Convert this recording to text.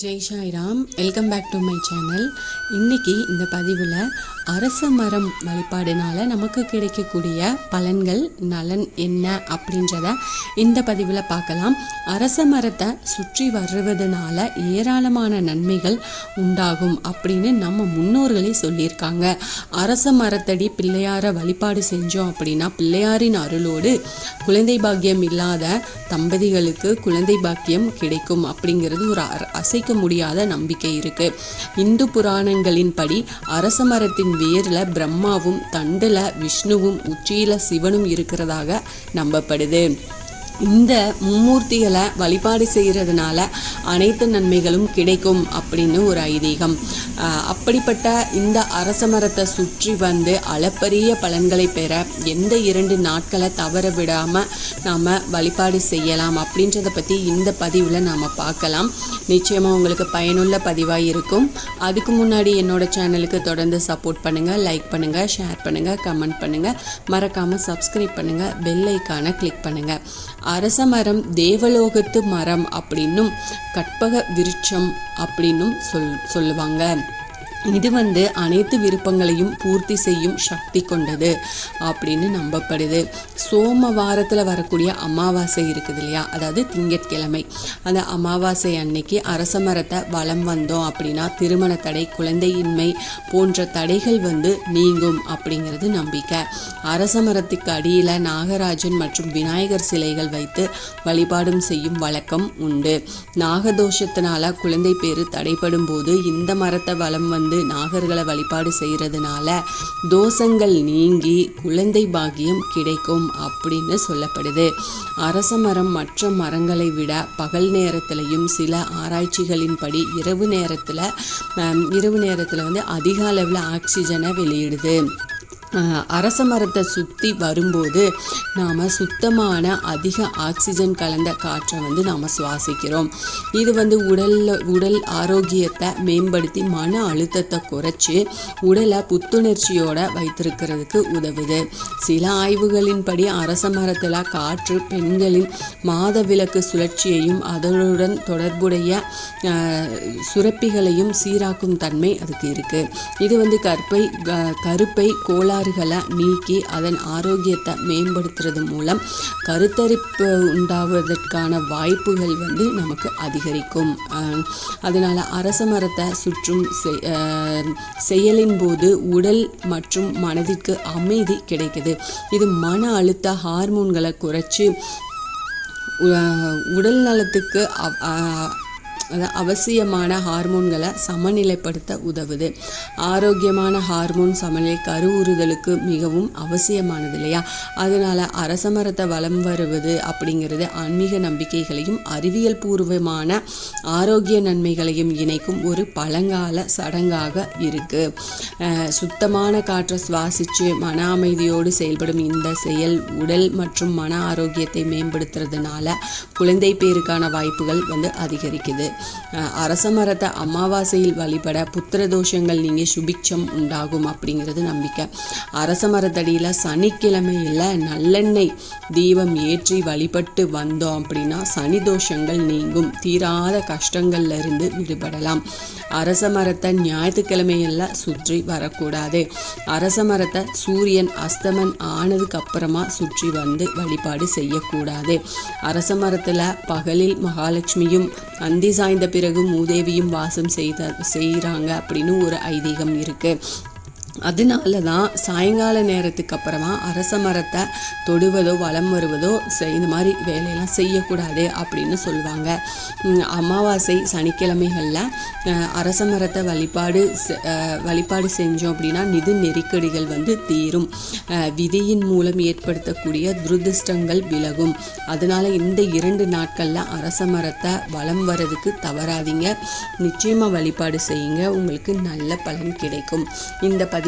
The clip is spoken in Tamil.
Jai Sairam welcome back to my channel. இன்றைக்கி இந்த பதிவில் அரச மரம் வழிபாடுனால நமக்கு கிடைக்கக்கூடிய பலன்கள் நலன் என்ன அப்படின்றத இந்த பதிவில் பார்க்கலாம். அரச மரத்தை சுற்றி வருவதனால ஏராளமான நன்மைகள் உண்டாகும் அப்படின்னு நம்ம முன்னோர்களே சொல்லியிருக்காங்க. அரச மரத்தடி பிள்ளையாரை வழிபாடு செஞ்சோம் அப்படின்னா பிள்ளையாரின் அருளோடு குழந்தை பாக்கியம் இல்லாத தம்பதிகளுக்கு குழந்தை பாக்கியம் கிடைக்கும் அப்படிங்கிறது ஒரு அசை அசைக்க முடியாத நம்பிக்கை இருக்கு. இந்து புராணங்களின்படி அரச மரத்தின் வேர்ல பிரம்மாவும் தண்டுல விஷ்ணுவும் உச்சியில சிவனும் இருக்கிறதாக நம்பப்படுது. இந்த மும்மூர்த்திகளை வழிபாடு செய்கிறதுனால அனைத்து நன்மைகளும் கிடைக்கும் அப்படின்னு ஒரு ஐதீகம். அப்படிப்பட்ட இந்த அரச மரத்தை சுற்றி வந்து அளப்பரிய பலன்களை பெற எந்த இரண்டு நாட்களை தவற விடாமல் நாம் வழிபாடு செய்யலாம் அப்படின்றத பற்றி இந்த பதிவில் நாம் பார்க்கலாம். நிச்சயமாக உங்களுக்கு பயனுள்ள பதிவாக இருக்கும். அதுக்கு முன்னாடி என்னோடய சேனலுக்கு தொடர்ந்து சப்போர்ட் பண்ணுங்கள் லைக் பண்ணுங்கள் ஷேர் பண்ணுங்கள் கமெண்ட் பண்ணுங்கள் மறக்காமல் சப்ஸ்கிரைப் பண்ணுங்கள் பெல் ஐக்கானை கிளிக் பண்ணுங்கள் அரச மரம் தேவலோகத்து மரம் அப்படின்னும் கற்பக விருட்சம் அப்படின்னும் சொல் சொல்லுவாங்க. இது வந்து அனைத்து விருப்பங்களையும் பூர்த்தி செய்யும் சக்தி கொண்டது அப்படின்னு நம்பப்படுது. சோம வாரத்தில் வரக்கூடிய அமாவாசை இருக்குது இல்லையா? அதாவது திங்கட்கிழமை. அந்த அமாவாசை அன்னைக்கு அரச மரத்தை வளம் வந்தோம் அப்படின்னா திருமண தடை குழந்தையின்மை போன்ற தடைகள் வந்து நீங்கும் அப்படிங்கிறது நம்பிக்கை. அரச மரத்துக்கு அடியில் நாகராஜன் மற்றும் விநாயகர் சிலைகள் வைத்து வழிபாடும் செய்யும் வழக்கம் உண்டு. நாகதோஷத்தினால குழந்தை பேரு தடைப்படும் போது இந்த மரத்தை வளம் வந்து நாகர்களை வழிபாடு செய்கிறதுனால தோஷங்கள் நீங்கி குழந்தை பாகியம் கிடைக்கும் அப்படின்னு சொல்லப்படுது. அரச மரம் மற்ற மரங்களை விட பகல் நேரத்திலையும் சில ஆராய்ச்சிகளின்படி இரவு நேரத்தில் இரவு நேரத்தில் வந்து அதிக அளவில் ஆக்சிஜனை வெளியிடுது. அரச மரத்தை சுற்றி வரும்போது நாம் சுத்தமான அதிக ஆக்சிஜன் கலந்த காற்றை வந்து நாம் சுவாசிக்கிறோம். இது வந்து உடலில் உடல் ஆரோக்கியத்தை மேம்படுத்தி மன அழுத்தத்தை குறைச்சி உடலை புத்துணர்ச்சியோட வைத்திருக்கிறதுக்கு உதவுது. சில ஆய்வுகளின்படி அரச மரத்தில் காற்று பெண்களின் மாதவிலக்கு சுழற்சியையும் அதனுடன் தொடர்புடைய சுரப்பிகளையும் சீராக்கும் தன்மை அதுக்கு இருக்குது இது வந்து கற்பை க- கருப்பை கோளாறுகளை நீக்கி அதன் ஆரோக்கியத்தை மேம்படுத்துறது மூலம் கருத்தரிப்பு உண்டாவதற்கான வாய்ப்புகள் வந்து நமக்கு அதிகரிக்கும். அதனால் அரச மரத்தை சுற்றும் செயலின் போது உடல் மற்றும் மனதிற்கு அமைதி கிடைக்குது. இது மன அழுத்த ஹார்மோன்களை குறைச்சி உடல் நலத்துக்கு அவசியமான ஹார்மோன்களை சமநிலைப்படுத்த உதவுது. ஆரோக்கியமான ஹார்மோன் சமநிலை கருவுறுதலுக்கு மிகவும் அவசியமானது இல்லையா? அதனால அரச மரத்தை வளம் வருவது அப்படிங்கிறது ஆன்மீக நம்பிக்கைகளையும் அறிவியல் பூர்வமான ஆரோக்கிய நன்மைகளையும் இணைக்கும் ஒரு பழங்கால சடங்காக இருக்கு. சுத்தமான காற்றை சுவாசித்து மன அமைதியோடு செயல்படும் இந்த செயல் உடல் மற்றும் மன ஆரோக்கியத்தை மேம்படுத்துறதுனால குழந்தை பேருக்கான வாய்ப்புகள் வந்து அதிகரிக்குது. அரச மரத்தை அமாவாசையில் வழிபட புத்திர தோஷங்கள் நீங்கள் சுபிக்ஷம் உண்டாகும் அப்படிங்கிறது நம்பிக்கை. அரச மரத்தடியில் சனிக்கிழமையில் நல்லெண்ணெய் தீபம் ஏற்றி வழிபட்டு வந்தோம் அப்படின்னா சனி தோஷங்கள் நீங்கும். தீராத கஷ்டங்கள்ல இருந்து விடுபடலாம். அரச மரத்தை ஞாயிற்றுக்கிழமையெல்லாம் சுற்றி வரக்கூடாது. அரச மரத்தை சூரியன் அஸ்தமன் ஆனதுக்கு அப்புறமா சுற்றி வந்து வழிபாடு செய்யக்கூடாது. அரச மரத்தில் பகலில் மகாலட்சுமியும் அந்திசா சாய்ந்த பிறகு மூதேவியும் வாசம் செய்த செய்கிறாங்க அப்படின்னு ஒரு ஐதீகம் இருக்கு. அதனால தான் சாயங்கால நேரத்துக்கு அப்புறமா அரச மரத்தை தொடுவதோ வலம் வருவதோ செய்- இந்த மாதிரி வேலையெல்லாம் செய்யக்கூடாது அப்படின்னு சொல்லுவாங்க. அமாவாசை சனிக்கிழமைகளில் அரச மரத்தை வழிபாடு செ- வழிபாடு செஞ்சோம் அப்படின்னா நிதி நெருக்கடிகள் வந்து தீரும். விதியின் மூலம் ஏற்படுத்தக்கூடிய துரதிர்ஷ்டங்கள் விலகும். அதனால இந்த இரண்டு நாட்களில் அரச மரத்தை வலம் வரதுக்கு தவறாதீங்க. நிச்சயமாக வழிபாடு செய்யுங்க. உங்களுக்கு நல்ல பலன் கிடைக்கும். இந்த பதிவு